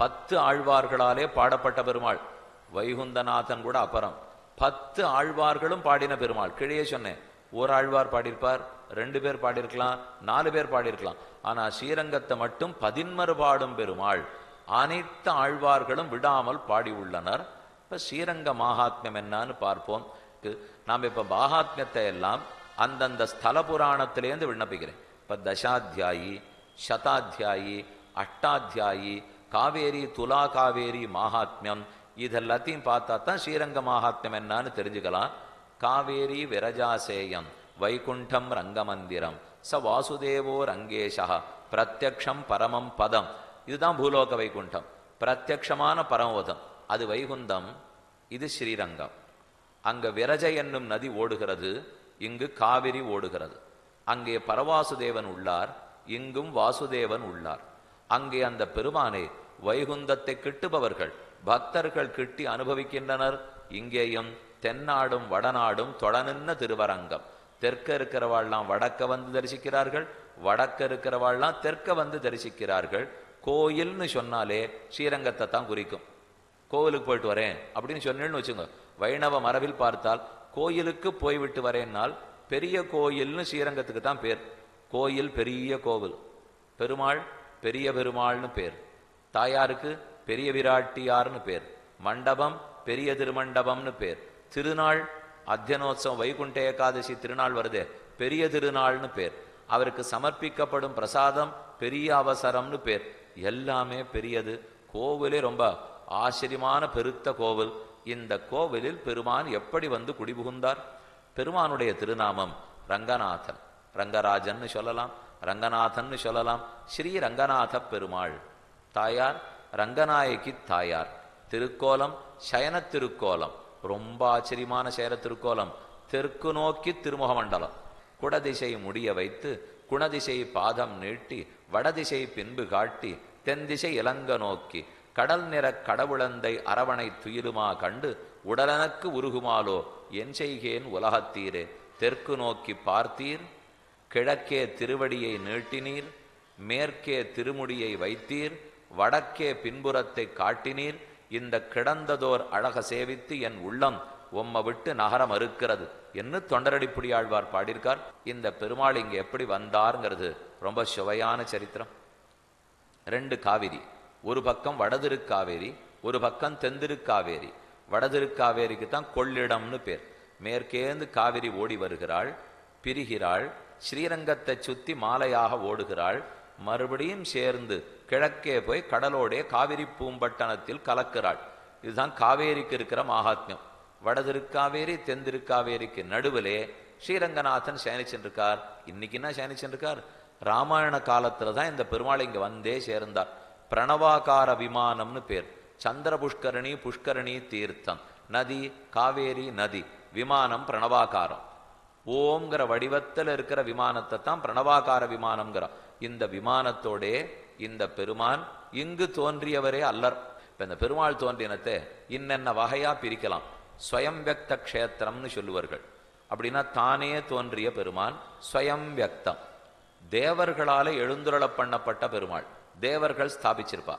பத்து ஆழ்வார்களாலே பாடப்பட்ட பெருமாள். வைகுந்தநாதன் கூட அப்புறம். பத்து ஆழ்வார்களும் பாடின பெருமாள். கிழியே சொன்னேன். ஒரு ஆழ்வார் பாடியிருப்பார் ரெண்டு பேர் பாடியிருக்கலாம் நாலு பேர் பாடியிருக்கலாம். ஆனா ஸ்ரீரங்கத்தை மட்டும் பதின்மறு பாடும் பெருமாள். அனைத்து ஆழ்வார்களும் விடாமல் பாடி உள்ளனர். ஸ்ரீரங்க மகாத்மியம் என்னன்னு பார்ப்போம். நாம் இப்போ மகாத்மியத்தை எல்லாம் அந்தந்த ஸ்தல புராணத்திலேருந்து விண்ணப்பிக்கிறேன். இப்ப தசாத்தியாயி சதாத்தியாயி அஷ்டாத்தியாயி காவேரி துலா காவேரி மகாத்மியம். இதெல்லாத்தையும் பார்த்தா தான் ஸ்ரீரங்க மகாத்மியம் என்னன்னு தெரிஞ்சுக்கலாம். காவேரி விரஜாசேயம் வைகுண்டம் ரங்கமந்திரம் ச வாசுதேவோ ரங்கேஷா பிரத்யக்ஷம் பரமம் பதம். இதுதான் பூலோக வைகுண்டம். பிரத்யக்ஷமான பரமபதம். அது வைகுந்தம் இது ஸ்ரீரங்கம். அங்க விரஜ என்னும் நதி ஓடுகிறது இங்கு காவிரி ஓடுகிறது. அங்கே பரவாசுதேவன் உள்ளார் இங்கும் வாசுதேவன் உள்ளார். அங்கே அந்த பெருமானே வைகுந்தத்தை கிட்டுபவர்கள். பக்தர்கள் கிட்டி அனுபவிக்கின்றனர். இங்கேயும் தென்னாடும் வடநாடும் தொடனின்ன திருவரங்கம். தெற்க இருக்கிறவாள்லாம் வடக்க வந்து தரிசிக்கிறார்கள். வடக்க இருக்கிறவாள்லாம் தெற்க வந்து தரிசிக்கிறார்கள். கோயில்னு சொன்னாலே ஸ்ரீரங்கத்தை தான் குறிக்கும். கோவிலுக்கு போயிட்டு வரேன் அப்படின்னு சொன்னேன்னு வச்சுங்க வைணவ மரபில் பார்த்தால் கோயிலுக்கு போய்விட்டு வரேன்னால் பெரிய கோயில்னு ஸ்ரீரங்கத்துக்கு தான் பேர். கோயில் பெரிய கோவில். பெருமாள் பெரிய பெருமாள்னு பேர். தாயாருக்கு பெரிய விராட்டியார்னு பேர். மண்டபம் பெரிய திருமண்டபம்னு பேர். திருநாள் அத்தியனோத்சவம் வைகுண்ட ஏகாதசி திருநாள் வருதே பெரிய திருநாள்னு பேர். அவருக்கு சமர்ப்பிக்கப்படும் பிரசாதம் பெரிய அவசரம்னு பேர். எல்லாமே பெரியது. கோவிலே ரொம்ப ஆச்சரியமான பெருத்த கோவில். இந்த கோவிலில் பெருமான் எப்படி வந்து குடிபுகுந்தார்? பெருமானுடைய திருநாமம் ரங்கநாதன். ரங்கராஜன்னு சொல்லலாம். ரங்கநாதன் சொல்லலாம். ஸ்ரீ ரங்கநாத பெருமாள். தாயார் ரங்கநாயகி தாயார். திருக்கோலம் சயன திருக்கோலம் ரொம்ப ஆச்சரியமான சயன திருக்கோலம் தெற்கு நோக்கி திருமுக மண்டலம். குடதிசை முடிய வைத்து குணதிசை பாதம் நீட்டி வடதிசை பின்பு காட்டி தென்திசை இலங்க நோக்கி கடல் நிற கடவுளந்தை அரவணை துயிலுமா கண்டு உடலனக்கு உருகுமாலோ என் செய்கேன் உலகத்தீரே. தெற்கு நோக்கி பார்த்தீர் கிழக்கே திருவடியை நீட்டினீர் மேற்கே திருமுடியை வைத்தீர் வடக்கே பின்புறத்தை காட்டினீர். இந்த கிடந்ததோர் அழக சேவித்து என் உள்ளம் உம்மை விட்டு நகர மறுக்கிறது என்று தொண்டரடிப்புடியாழ்வார் பாடியிருக்கார். இந்த பெருமாள் இங்க எப்படி வந்தாருங்கிறது ரொம்ப சுவையான சரித்திரம். ரெண்டு காவிரி ஒரு பக்கம் வடதிருக்காவேரி ஒரு பக்கம் தென்திருக்காவேரி வடதிருக்காவேரிக்கு தான் கொள்ளிடம்னு பேர். மேற்கேந்து காவிரி ஓடி வருகிறாள் பிரிகிறாள் ஸ்ரீரங்கத்தை சுத்தி மாலையாக ஓடுகிறாள் மறுபடியும் சேர்ந்து கிழக்கே போய் கடலோடே காவிரி பூம்பட்டணத்தில் கலக்கிறாள். இதுதான் காவேரிக்கு இருக்கிற மகாத்மியம். வடதிருக்காவேரி தென்திருக்காவேரிக்கு நடுவிலே ஸ்ரீரங்கநாதன் சயனிச்சென்றிருக்கார் இன்னைக்கு என்ன சயனிச்சென்றிருக்கார் ராமாயண காலத்துல தான் இந்த பெருமாள் இங்க வந்தே சேர்ந்தார். பிரணவாகார விமானம்னு பேர். சந்திர புஷ்கரணி புஷ்கரணி தீர்த்தம். நதி காவேரி நதி. விமானம் பிரணவாகாரம். ஓம்ங்கிற வடிவத்தில் இருக்கிற விமானத்தை தான் பிரணவாகார விமானம்ங்கிறோம் இந்த விமானத்தோடே இந்த பெருமான் இங்கு தோன்றியவரே அல்லர். இப்ப இந்த பெருமாள் தோன்றினத்தை இன்னென்ன வகையா பிரிக்கலாம்? ஸ்வயம் வியக்த க்ஷேத்திரம்னு சொல்லுவார்கள். அப்படின்னா தானே தோன்றிய பெருமான் ஸ்வயம் வியக்தம். தேவர்களால எழுந்துருள பண்ணப்பட்ட பெருமாள். தேவர்கள் ஸ்தாபிச்சிருப்பா.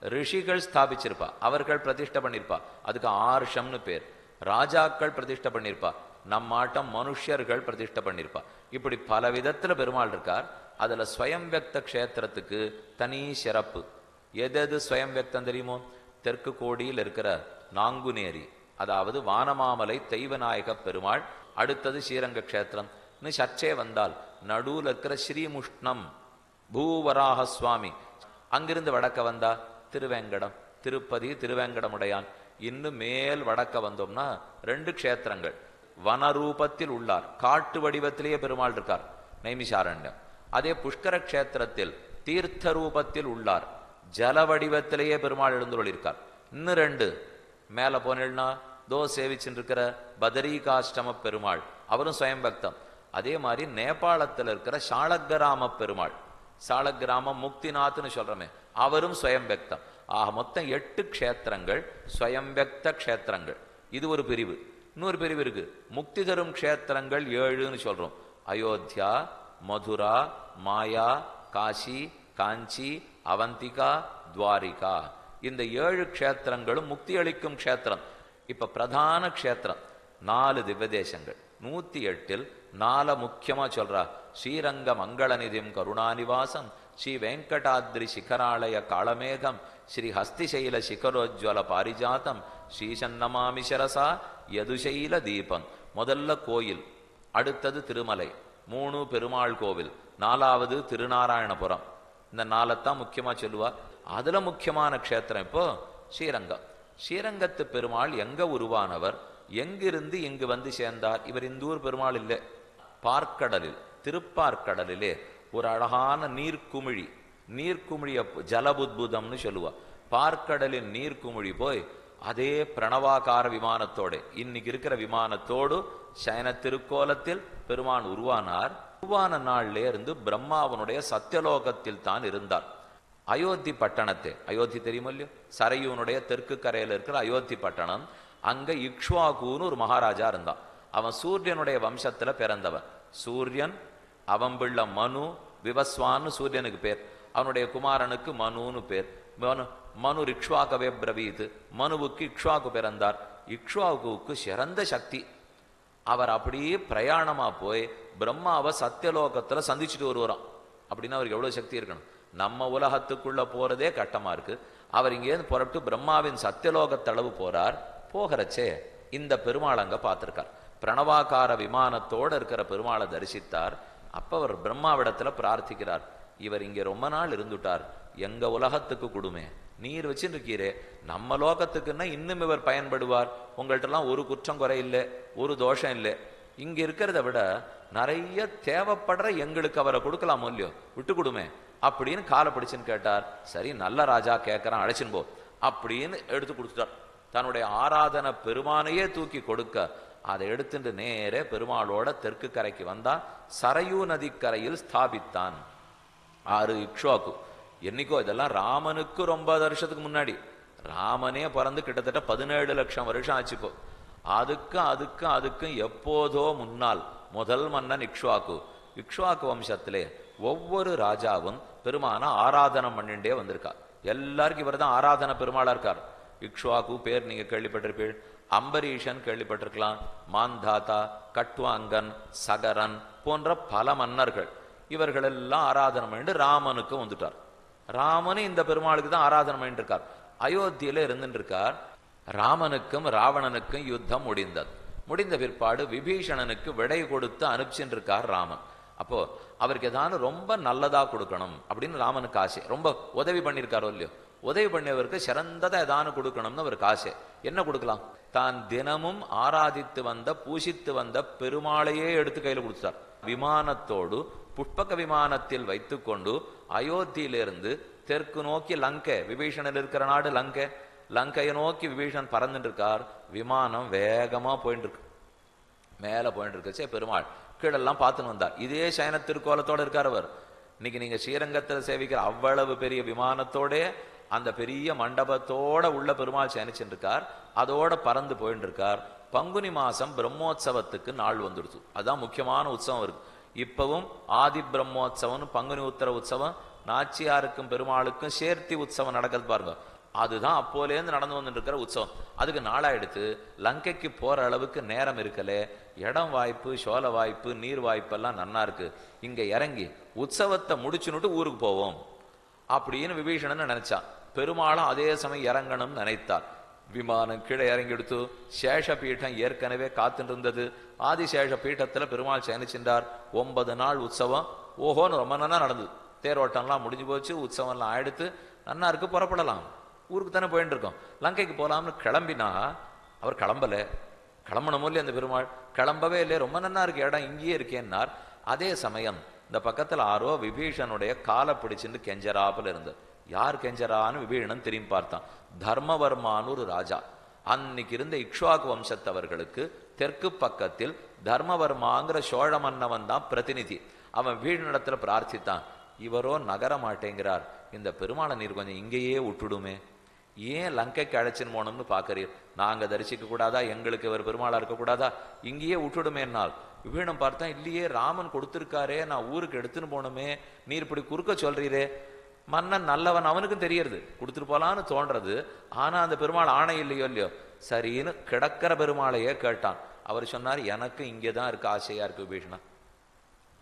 ரிஷிகள் ஸ்தாபிச்சிருப்பா. அவர்கள் பிரதிஷ்டை பண்ணிருப்பா. அதுக்கு ஆர்ஷம்னு பேர். ராஜாக்கள் பிரதிஷ்டை பண்ணிருப்பா. நம்மாட்டம் மனுஷர்கள் பிரதிஷ்டை பண்ணிருப்பா. இப்படி பல விதத்துல பெருமாள் இருக்கார். அதுல ஸ்வயம் வியக்த க்ஷேத்திரத்துக்கு தனி சிறப்பு. எது எது ஸ்வயம் வியக்தம் தெரியுமோ? தெற்கு கோடியில் இருக்கிற நாங்குநேரி அதாவது வானமாமலை தெய்வநாயக பெருமாள் அடுத்தது ஸ்ரீரங்க க்ஷேத்திரம். இன்னும் சர்ச்சே வந்தால் நடுவுல இருக்கிற ஸ்ரீமுஷ்ணம் பூவராக சுவாமி. அங்கிருந்து வடக்க வந்தா திருவேங்கடம் திருப்பதி திருவேங்கடமுடையான். இன்னும் மேல் வடக்க வந்தோம்னா ரெண்டு க்ஷேத்திரங்கள். வனரூபத்தில் உள்ளார். காட்டு வடிவத்திலேயே பெருமாள் இருக்கார் நைமிஷாரண்யம். அதே புஷ்கர கஷேத்திரத்தில் தீர்த்த ரூபத்தில் உள்ளார். ஜல வடிவத்திலேயே பெருமாள் எழுந்துள்ளிருக்கார் இன்னும் ரெண்டு. மேல போனேன்னா தோ சேவிச்சுட்டு இருக்கிற பதரிகாஷ்டம பெருமாள். அவரும் சுயம் பக்தம். அதே மாதிரி நேபாளத்தில் இருக்கிற சாலக்கிராம பெருமாள். சாலக்கிராமம் முக்திநாத்னு சொல்றோமே அவரும் சுயம் பக்தம். ஆக மொத்தம் எட்டு க்ஷேத்திரங்கள் ஸ்வயம் பக்த க்ஷேத்திரங்கள். இது ஒரு பிரிவு. இன்னொரு பிரிவு இருக்கு. முக்தி தரும் க்ஷேத்திரங்கள் ஏழுன்னு சொல்றோம். அயோத்தியா மதுரா மாயா காசி காஞ்சி அவந்திகா துவாரிகா. இந்த ஏழு க்ஷேத்திரங்களும் முக்தி அளிக்கும் க்ஷேத்திரம். இப்ப பிரதான க்ஷேத்திரம் நாலு திவ்யதேசங்கள். நூத்தி எட்டில் நால முக்கியமா சொல்றா. ஸ்ரீரங்க மங்களநிதிம் கருணாநிவாசம் ஸ்ரீ வெங்கடாத்ரி சிகராலய காளமேகம் ஸ்ரீ ஹஸ்திசைல சிகரோஜ்வல பாரிஜாதம் ஸ்ரீசன்னமாமி யதுசைல தீபம் முதல்ல கோயில் அடுத்தது திருமலை மூணு பெருமாள் கோவில் நாலாவது திருநாராயணபுரம் இந்த நாளைத்தான் முக்கியமா சொல்லுவா அதுல முக்கியமான க்ஷேத்திரம் இப்போ ஸ்ரீரங்கம் ஸ்ரீரங்கத்து பெருமாள் எங்க உருவானவர் எங்கிருந்து இங்கு வந்து சேர்ந்தார் இவர் இந்த ஊர் பெருமாள் இல்லை பார்க்கடலில் திருப்பார்க்கடலிலே ஒரு அழகான நீர்க்குமிழி நீர்க்குமிழிய ஜலபுத்புதம்னு சொல்லுவா. பார்க்கடலின் நீர்க்குமிழி போய் அதே பிரணவாகார விமானத்தோட இன்னைக்கு இருக்கிற விமானத்தோடு சயன திருக்கோலத்தில் பெருமான் உருவானார். உருவான நாள்ல இருந்து பிரம்மாவனுடைய சத்தியலோகத்தில் தான் இருந்தார். அயோத்தி பட்டணத்தை அயோத்தி தெரியுமோ இல்லையோ? சரையூனுடைய தெற்கு கரையில இருக்கிற அயோத்தி பட்டணம். அங்க இக்ஷ்வாகுன்னு ஒரு மகாராஜா இருந்தான். அவன் சூரியனுடைய வம்சத்துல பிறந்தவன். சூரியன் அவம்பிள்ள மனு விவஸ்வான்னு சூரியனுக்கு பேர். அவனுடைய குமாரனுக்கு மனுன்னு பேர். மனு மனு இக்ஷ்வாகவே பிரவீத். மனுவுக்கு இக்ஷ்வாக்கு பிறந்தார். இக்ஷ்வாகுவுக்கு சிறந்த சக்தி. அவர் அப்படியே பிரயாணமா போய் பிரம்மாவை சத்தியலோகத்தில் சந்திச்சுட்டு வருவாராம். அப்படின்னா அவருக்கு எவ்வளவு சக்தி இருக்கணும்? நம்ம உலகத்துக்குள்ள போறதே கட்டமா இருக்கு. அவர் இங்கேருந்து புறப்பட்டு பிரம்மாவின் சத்தியலோகத்தளவு போறார். போகிறச்சே இந்த பெருமாளங்க அங்க பிரணவாக்கார விமானத்தோடு விமானத்தோட இருக்கிற பெருமாளை தரிசித்தார். அப்போ அவர் பிரம்மாவிடத்துல பிரார்த்திக்கிறார். இவர் இங்கே ரொம்ப நாள் இருந்துட்டார். எங்க உலகத்துக்கு கொடுமே. நீர் வச்சுருக்கீரே நம்ம லோகத்துக்குன்னா இன்னும் இவர் பயன்படுவார். உங்கள்கிட்டலாம் ஒரு குற்றம் குறை இல்லை ஒரு தோஷம் இல்லை. இங்க இருக்கிறத விட நிறைய தேவைப்படுற எங்களுக்கு அவரை கொடுக்கலாமோ இல்லையோ? விட்டு கொடுமே. அப்படின்னு காலை பிடிச்சுன்னு கேட்டார். சரி நல்ல ராஜா கேட்கறான் அழைச்சின்னு போ. அப்படின்னு எடுத்து கொடுத்துட்டார். தன்னுடைய ஆராதன பெருமானையே தூக்கி கொடுக்க அதை எடுத்துட்டு நேரே பெருமாளோட தெற்கு கரைக்கு வந்தா சரையூ நதிக்கரையில் ஸ்தாபித்தான். ஆறு இக்ஷுவாக்கு என்னைக்கோ இதெல்லாம் ராமனுக்கு ரொம்ப வருஷத்துக்கு முன்னாடி. ராமனே பிறந்து கிட்டத்தட்ட பதினேழு லட்சம் வருஷம் ஆச்சுக்கோ. அதுக்கும் அதுக்கும் அதுக்கும் எப்போதோ முன்னால் முதல் மன்னன் இக்ஷுவாக்கு இக்ஷுவாக்கு வம்சத்திலே ஒவ்வொரு ராஜாவும் பெருமான ஆராதனம் பண்ணிண்டே வந்திருக்கா. எல்லாருக்கும் இவர் தான் ஆராதன பெருமாளா இருக்கார். இக்ஷுவாக்கு பேர் நீங்க கேள்விப்பட்டிருப்பீள் அம்பரீஷன் கேள்விப்பட்டிருக்கலாம். மாந்தாத்தா கட்வாங்கன் சகரன் போன்ற பல மன்னர்கள். இவர்கள் எல்லாம் ஆராதனை பண்ணிட்டு ராமனுக்கு வந்துட்டார். ராமனு இந்த பெருமாளுக்கு தான் ஆராதனை பண்ணிட்டு இருக்கார் அயோத்தியில இருந்துட்டு இருக்கார் ராமனுக்கும் ராவணனுக்கும் யுத்தம் முடிந்தது. முடிந்த பிற்பாடு விபீஷணனுக்கு விடை கொடுத்து அனுப்பிச்சுட்டு இருக்கார் ராமன். அப்போ அவருக்கு ஏதாவது ரொம்ப நல்லதா கொடுக்கணும் அப்படின்னு ராமனுக்கு ஆசை. ரொம்ப உதவி பண்ணியிருக்காரோ இல்லையோ? உதவி பண்ணியவருக்கு சிறந்ததா ஏதானு கொடுக்கணும்னு அவருக்கு ஆசை. என்ன கொடுக்கலாம்? தான் தினமும் ஆராதித்து வந்த பூசித்து வந்த பெருமாளையே எடுத்து கையில கொடுத்தார் விமானத்தோடு புஷ்பக விமானத்தில் வைத்துக்கொண்டு அயோத்தியிலிருந்து தெற்கு நோக்கி லங்கை விபீஷணன் இருக்கிற நாடு லங்கை. லங்கையை நோக்கி விபீஷன் பறந்துட்டு இருக்கார் விமானம் வேகமா போயிட்டு இருக்கு மேல போயிட்டு இருக்கச்சே பெருமாள். கீழெல்லாம் பார்த்துன்னு வந்தார். இதே சயன திருக்கோலத்தோடு இருக்கார் அவர். இன்னைக்கு நீங்க ஸ்ரீரங்கத்துல சேவிக்கிற அவ்வளவு பெரிய விமானத்தோட அந்த பெரிய மண்டபத்தோட உள்ள பெருமாள் சயனிச்சுட்டு இருக்கார் அதோட பறந்து போயிட்டு இருக்கார் பங்குனி மாசம் பிரம்மோத்சவத்துக்கு நாள் வந்துடுச்சு. அதுதான் முக்கியமான உற்சவம் இருக்கு இப்பவும் ஆதி பிரம்மோற்சவம் பங்குனி உத்தர உற்சவம் நாச்சியாருக்கும் பெருமாளுக்கும் சேர்த்தி உற்சவம் நடக்கிறது பாருங்க. அதுதான் அப்போலேருந்து நடந்து வந்துட்டு இருக்கிற உற்சவம். அதுக்கு நாளாயிடுத்து லங்கைக்கு போற அளவுக்கு நேரம் இருக்கலே இடம் வாய்ப்பு சோள வாய்ப்பு நீர் வாய்ப்பெல்லாம் நன்னா இருக்கு. இங்க இறங்கி உற்சவத்தை முடிச்சுனுட்டு ஊருக்கு போவோம். அப்படின்னு விபீஷணன் நினைச்சான். பெருமாளும் அதே சமயம் இறங்கணும்னு நினைத்தார். விமானம் கீழே இறங்கி எடுத்து சேஷ பீடம் ஏற்கனவே காத்துட்டு இருந்தது ஆதிசேஷ பீட்டத்தில் பெருமாள் சயனிச்சின்றார் ஒன்பது நாள் உற்சவம். ஓஹோன்னு ரொம்ப நல்லா நடந்தது. தேரோட்டம்லாம் முடிஞ்சு போச்சு. உற்சவம்லாம் ஆயிடுத்து நன்னா இருக்கு புறப்படலாம். ஊருக்கு தானே போயிட்டு இருக்கோம். லங்கைக்கு போகலாம்னு கிளம்பினா அவர் கிளம்பல. கிளம்பணும் இல்லையா அந்த பெருமாள். கிளம்பவே இல்லை ரொம்ப நன்னா இருக்கு இடம் இங்கேயே இருக்கேன்னார். அதே சமயம் இந்த பக்கத்துல ஆரோ விபீஷனுடைய காலை பிடிச்சிட்டு கெஞ்சராப்பில் இருந்தது. யார் கெஞ்சரான்னு விபீஷணன் திரும்பி பார்த்தான். தர்மவர்மான்னு ஒரு ராஜா. அன்னைக்கு இருந்த இக்ஷ்வாகு வம்சத்தவர்களுக்கு தெற்கு பக்கத்தில் தர்மவர்மாங்கிற சோழ மன்னவன் தான் பிரதிநிதி. அவன் வீழ்நிலத்துல பிரார்த்தித்தான். இவரோ நகர மாட்டேங்கிறார். இந்த பெருமாளை நீர் கொஞ்சம் இங்கேயே விட்டுடுமே. ஏன் லங்கைக்கு அழைச்சின்னு போகணும்னு பாக்குறீர் நாங்கள் தரிசிக்க கூடாதா? எங்களுக்கு இவர் பெருமாளாக இருக்கக்கூடாதா இங்கேயே விட்டுடுமேனால் விபீடம் பார்த்தா இல்லையே ராமன் கொடுத்துருக்காரே நான் ஊருக்கு எடுத்துன்னு போனோமே நீர் இப்படி குறுக்க சொல்றீரே. மன்னன் நல்லவன் அவனுக்கும் தெரியறது. கொடுத்துட்டு போலான்னு தோன்றது. ஆனால் அந்த பெருமாள் ஆணை இல்லையோ இல்லையோ? சரின்னு கிடக்கிற பெருமாளையே கேட்டான். அவர் சொன்னார் எனக்கு இங்கே தான் இருக்க ஆசையாக இருக்கு விபீஷணா.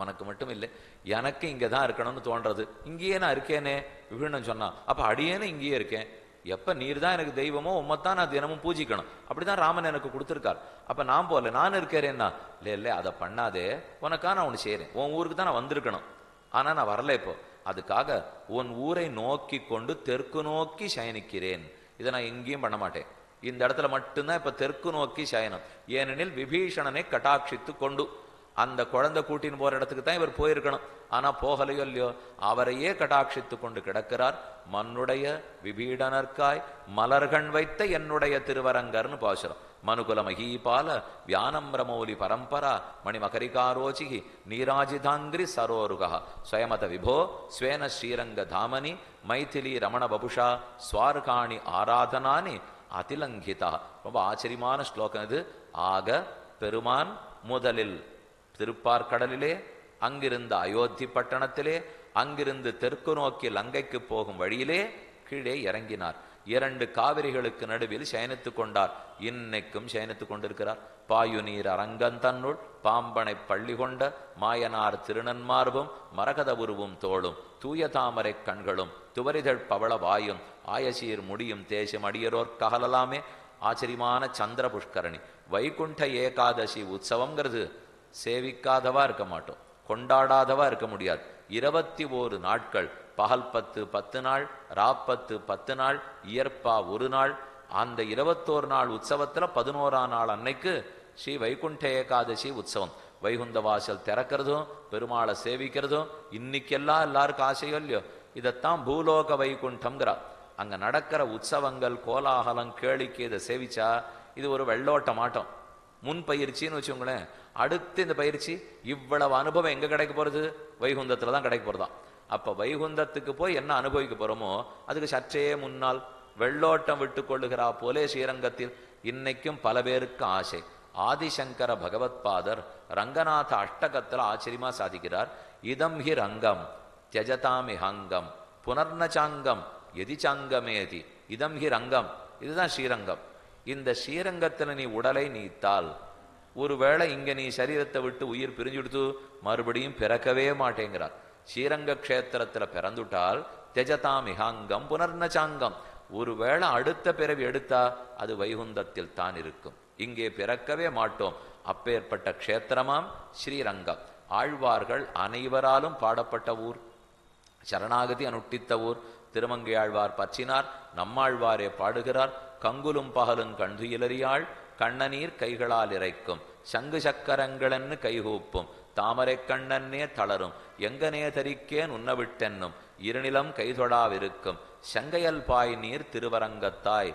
உனக்கு மட்டும் இல்லை எனக்கு இங்கே தான் இருக்கணும்னு தோன்றது. இங்கேயே நான் இருக்கேனே விபீஷணன் சொன்னான். அப்போ அடியேன்னு இங்கேயே இருக்கேன். எப்போ நீர் தான் எனக்கு தெய்வமோ உம்மைத்தான் நான் தினமும் பூஜிக்கணும். அப்படிதான் ராமன் எனக்கு கொடுத்துருக்கார். அப்போ நான் போகல நான் இருக்கிறேன்னா? இல்லை இல்லை அதை பண்ணாதே. உனக்கா நான் ஒன்று செய்கிறேன் உன் ஊருக்கு தான் நான் வந்திருக்கணும். ஆனா நான் வரல இப்போ. அதுக்காக உன் ஊரை நோக்கி கொண்டு தெற்கு நோக்கி சயனிக்கிறேன். இதை நான் எங்கேயும் பண்ண மாட்டேன். இந்த இடத்துல மட்டும்தான் இப்போ தெற்கு நோக்கி சயனம். ஏனெனில் விபீஷணனை கட்டாட்சித்து கொண்டு அந்த குழந்தை கூட்டின்னு போற இடத்துக்கு தான் இவர் போயிருக்கணும். ஆனா போகலையோ இல்லையோ அவரையே கடாட்சித்து கொண்டு கிடக்கிறார். மண்ணுடைய விபீடனர்க்காய் மலர்கண் வைத்த என்னுடைய திருவரங்கர்னு பாசுரம். மனுகுல மகீபால வியானம்பிரமௌலி பரம்பரா மணிமகரிகாரோச்சிகி நீராஜிதாங்கிரி சரோருகா. ஸ்வயமத விபோ ஸ்வேன ஸ்ரீரங்க தாமனி மைதிலி ரமண பபுஷா ஸ்வார்காணி ஆராதனானி அதிலங்கிதா. ரொம்ப ஆச்சரியமான ஸ்லோகம் இது. ஆக பெருமான் முதலில் திருப்பார்கடலிலே அங்கிருந்து அயோத்தி பட்டணத்திலே அங்கிருந்து தெற்கு நோக்கி லங்கைக்கு போகும் வழியிலே கீழே இறங்கினார். இரண்டு காவிரிகளுக்கு நடுவில் சயனித்துக் கொண்டார். இன்னைக்கும் சயனித்துக் கொண்டிருக்கிறார். பாயுநீர் அரங்கந்தன்னுள் பாம்பனை பள்ளி கொண்ட மாயனார் திருநன்மார்பும் மரகத உருவும் தோளும் தூய தாமரை கண்களும் துவரிதழ் பவள வாயும் ஆயசீர் முடியும் தேசம் அடியரோர் ககலலாமே. ஆச்சரியமான சந்திர புஷ்கரணி வைகுண்ட ஏகாதசி உற்சவங்கிறது சேவிக்காதவா இருக்க மாட்டோம். கொண்டாடாதவா இருக்க முடியாது. இருபத்தி ஓரு நாட்கள் பகல் பத்து பத்து நாள் ராப்பத்து பத்து நாள் இயற்பா ஒரு நாள். அந்த இருபத்தோரு நாள் உற்சவத்துல பதினோராம் நாள் அன்னைக்கு ஸ்ரீ வைகுண்ட ஏகாதசி உற்சவம். வைகுந்த வாசல் திறக்கிறதும் பெருமாளை சேவிக்கிறதும் இன்னைக்கெல்லாம் எல்லாருக்கும் ஆசையோ இல்லையோ? இதைத்தான் பூலோக வைகுண்டம்ங்கிறார் அங்க நடக்கிற உற்சவங்கள் கோலாகலம் கேளிக்கை இதை சேவிச்சா இது ஒரு வெள்ளோட்ட மாட்டோம் முன் பயிற்சின்னு வச்சுக்கோங்களேன். அடுத்து இந்த பயிற்சி இவ்வளவு அனுபவம் எங்க கிடைக்க போறது? வைகுந்தத்தில் தான் கிடைக்க போறதா அப்போ வைகுந்தத்துக்கு போய் என்ன அனுபவிக்க போறோமோ அதுக்கு சற்றே முன்னால் வெள்ளோட்டம் விட்டு கொள்ளுகிறா போலே ஸ்ரீரங்கத்தில் இன்னைக்கும் பல பேருக்கு ஆசை. ஆதிசங்கர பகவத்பாதர் ரங்கநாத அஷ்டகத்தில் ஆச்சரியமா சாதிக்கிறார். இதம் ஹி ரங்கம் தியஜதாமி ஹங்கம் புனர்னச்சாங்கம் எதிச்சாங்கமேதி இதம் ஹி ரங்கம் இதுதான் ஸ்ரீரங்கம். இந்த ஸ்ரீரங்கத்துல நீ உடலை நீத்தால் ஒருவேளை இங்க நீ சரீரத்தை விட்டு உயிர் பிரிஞ்சுடுத்து மறுபடியும் பிறக்கவே மாட்டேங்கிறார். ஸ்ரீரங்க கஷேத்திரத்துல பிறந்துட்டால் தெஜதாம் இகாங்கம் புனர்னச்சாங்கம் ஒருவேளை அடுத்த பிறவி எடுத்தா அது வைகுந்தத்தில் தான் இருக்கும். இங்கே பிறக்கவே மாட்டோம். அப்பேற்பட்ட க்ஷேத்திரமாம் ஸ்ரீரங்கம். ஆழ்வார்கள் அனைவராலும் பாடப்பட்ட ஊர். சரணாகதி அனுட்டித்த ஊர். திருமங்கையாழ்வார் பற்றினார். நம்மாழ்வாரே பாடுகிறார். கங்குலும் பகலும் கண்துயிலறியாள் கண்ணநீர் கைகளால் இறைக்கும். சங்கு சக்கரங்களென்னு கைகூப்பும். தாமரை கண்ணன்னே தளரும். எங்கனே தரிக்கேன் உன்னவிட்டென்னும் இருநிலம் கைதொடாவிருக்கும் செங்கையல் பாய் நீர் திருவரங்கத்தாய்.